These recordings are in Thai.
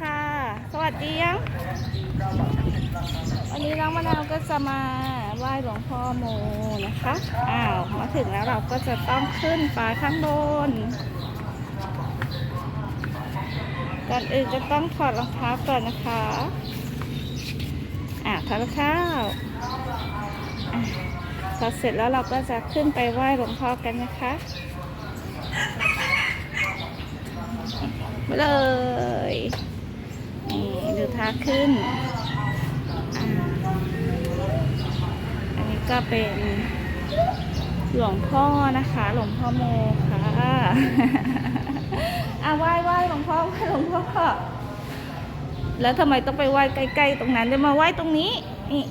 ค่ะ สวัสดียังวันนี้น้องมะนาวก็จะมาไหว้หลวงพ่อโมนะคะ อ้าว มาถึงแล้วเราก็จะต้องขึ้นไปข้างบน ก่อนอื่นจะต้องถอดรองเท้าก่อนนะคะ อ่าถอดรองเท้าอะถอดเสร็จแล้วเราก็จะขึ้นไปไหว้หลวงพ่อกันนะคะไปเลย นี่ดูท่าขึ้นอ่าอันนี้ก็เป็นหลวงพ่อนะคะ หลวงพ่อโมค่ะอะไหว้ไหว้หลวงพ่อไหว้หลวงพ่อ แล้วทำไมต้องไปไหว้ใกล้ๆตรงนั้นเดี๋ยวมาไหว้ตรงนี้ นี่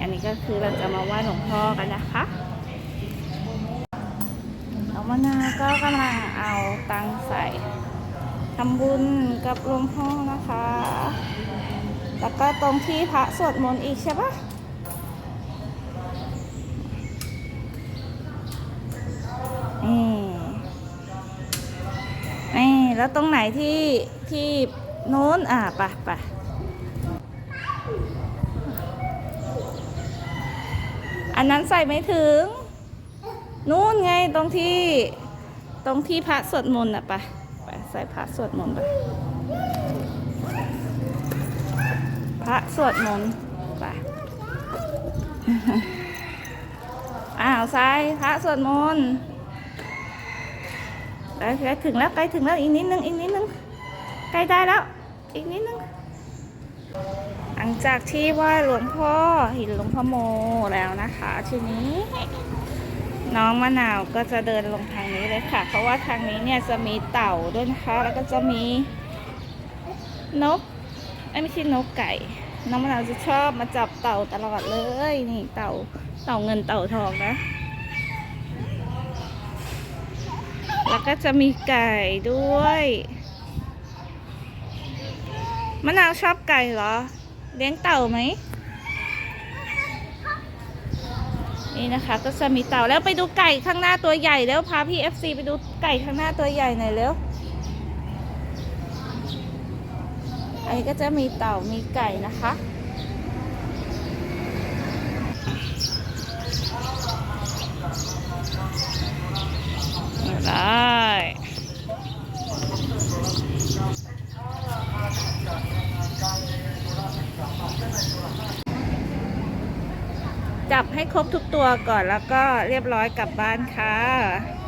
อันนี้ก็คือเราจะมาไหว้หลวงพ่อกันนะคะน้องมะนาวก็กำลังเอาตังค์ใส่ ทำบุญกับหลวงพ่อนะคะ แล้วก็ตรงที่พระสวดมนต์อีกใช่ปะนี่นี่แล้วตรงไหนที่ที่โน้นอะปไปอันนั้นใส่ไม่ถึง นู้นไงตรงที่ตรงที่พระสวดมนต์อะปไป ใส่พระสวดมนต์ไปพระสวดมนต์ไปอ้าวใส่พระสวดมนต์ใกล้ถึงแล้วใกล้ถึงแล้วอีกนิดนึงอีกนิดนึงใกล้ได้แล้ว อีกนิดนึงหลังจากที่ไหว้หลวงพ่อห็นหลวงพ่อโมแล้วนะคะ ทีนี้ น้องมะนาวก็จะเดินลงทางนี้เลยค่ะ เพราะว่าทางนี้เนี่ยจะมีเต่าด้วยนะคะ แล้วก็จะมีนกไม่ใช่นกไก่ น้องมะนาวจะชอบมาจับเต่าตลอดเลย นี่เต่าเต่าเงินเต่าทองนะ แล้วก็จะมีไก่ด้วยมะนาวชอบไก่เหรอ เลี้ยงเต่าไหม นี่นะคะก็จะมีเต่าแล้วไปดูไก่ข้างหน้าตัวใหญ่แล้วพาพี่เอฟซีไปดูไก่ข้างหน้าตัวใหญ่หน่อยเร็วอันนี้ก็จะมีเต่ามีไก่นะคะได้ จับให้ครบทุกตัวก่อนแล้วก็เรียบร้อยกลับบ้านค่ะ